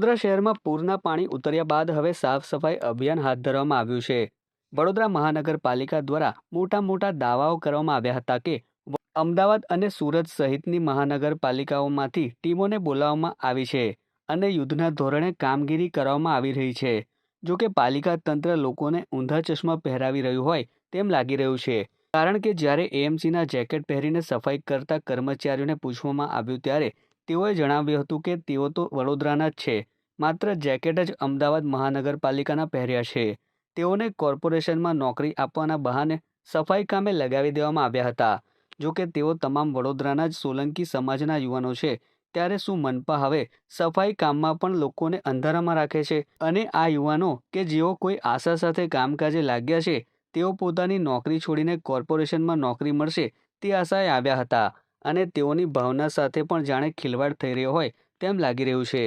વડોદરા શહેરમાં પૂરના પાણી ઉતર્યા બાદ હવે સાફ સફાઈ અભિયાન હાથ ધરવામાં આવ્યું છે. વડોદરા મહાનગરપાલિકા દ્વારા મોટા મોટા દાવાઓ કરવામાં આવ્યા હતા કે અમદાવાદ અને સુરત સહિતની મહાનગરપાલિકાઓમાંથી ટીમોને બોલાવવામાં આવી છે અને યુદ્ધના ધોરણે કામગીરી કરવામાં આવી રહી છે. જો કે પાલિકા તંત્ર લોકોને ઊંધા ચશ્મા પહેરાવી રહ્યું હોય તેમ લાગી રહ્યું છે. કારણ કે જ્યારે એએમસીના જેકેટ પહેરીને સફાઈ કરતા કર્મચારીઓને પૂછવામાં આવ્યું ત્યારે તેઓએ જણાવ્યું હતું કે તેઓ તો વડોદરાના જ છે, માત્ર જેકેટ જ અમદાવાદ મહાનગરપાલિકાના પહેર્યા છે. તેઓને કોર્પોરેશનમાં નોકરી આપવાના બહાને સફાઈ કામે લગાવી દેવામાં આવ્યા હતા. જો કે તેઓ તમામ વડોદરાના જ સોલંકી સમાજના યુવાનો છે, ત્યારે શું મનપા હવે સફાઈ કામમાં પણ લોકોને અંધારામાં રાખે છે? અને આ યુવાનો કે જેઓ કોઈ આશા સાથે કામકાજે લાગ્યા છે, તેઓ પોતાની નોકરી છોડીને કોર્પોરેશનમાં નોકરી મળશે તે આશાએ આવ્યા હતા. અને તેઓની ભાવના સાથે પણ જાણે ખિલવાડ થઈ રહ્યો હોય તેમ લાગી રહ્યું છે.